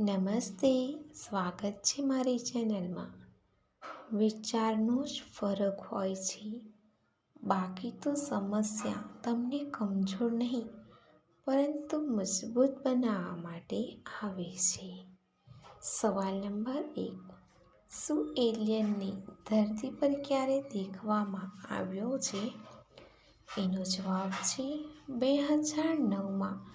નમસ્તે, સ્વાગત છે મારી ચેનલમાં. વિચારનો જ ફરક હોય છે. બાકી તો સમસ્યા તમને કમજોર નહીં, પરંતુ મજબૂત બનાવવા માટે આવે છે. સવાલ નંબર એક, શું એલિયનને ધરતી પર ક્યારે દેખવામાં આવ્યો છે? એનો જવાબ છે, બે હજાર નવમાં.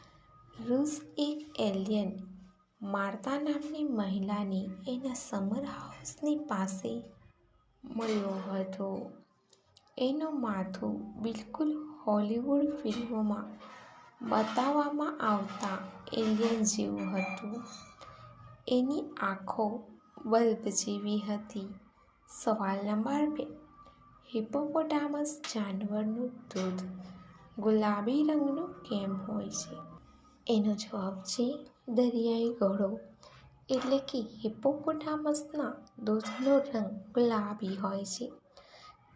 રૂસ એક એલિયન માર્તા નામની મહિલાને એના સમર હાઉસની પાસે મળ્યો હતો. એનું માથું બિલકુલ હોલિવૂડ ફિલ્મોમાં બતાવવામાં આવતા એલિયન જેવું હતું. એની આંખો બલ્બ જેવી હતી. સવાલ નંબર બે હિપોપોટામસ જાનવરનું દૂધ ગુલાબી રંગનું કેમ હોય છે? એનો જવાબ છે દરિયાઈ ઘોડો, એટલે કે હિપોપોટામસના દૂધનો રંગ ગુલાબી હોય છે.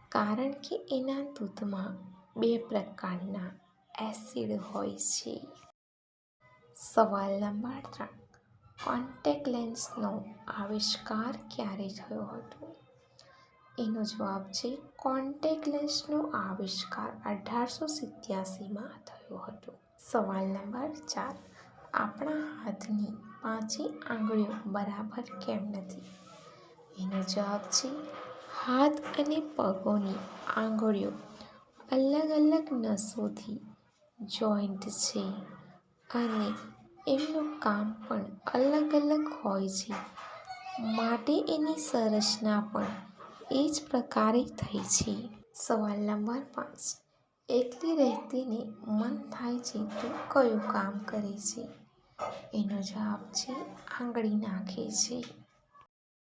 કારણ કે એના દૂધમાં બે પ્રકારના એસિડ હોય છે. સવાલ નંબર ત્રણ. કોન્ટેક લેન્સનો આવિષ્કાર ક્યારે થયો હતો? એનો જવાબ છે કોન્ટેક લેન્સનો આવિષ્કાર અઢારસો સિત્યાસીમાં થયો હતો. સવાલ નંબર ચાર. આપણા હાથની પાંચે આંગળીઓ બરાબર કેમ નથી? એનો જવાબ છે, હાથ અને પગોની આંગળીઓ અલગ અલગ નસોથી જોઈન્ટ છે અને એમનું કામ પણ અલગ અલગ હોય છે. માટે એની સંરચના પણ એ જ પ્રકારે થઈ છે. સવાલ નંબર પાંચ. એકલી રહેતીને મન થાય છે તો કયું કામ કરે છે? એનો જવાબ છે, આંગળી નાખે છે.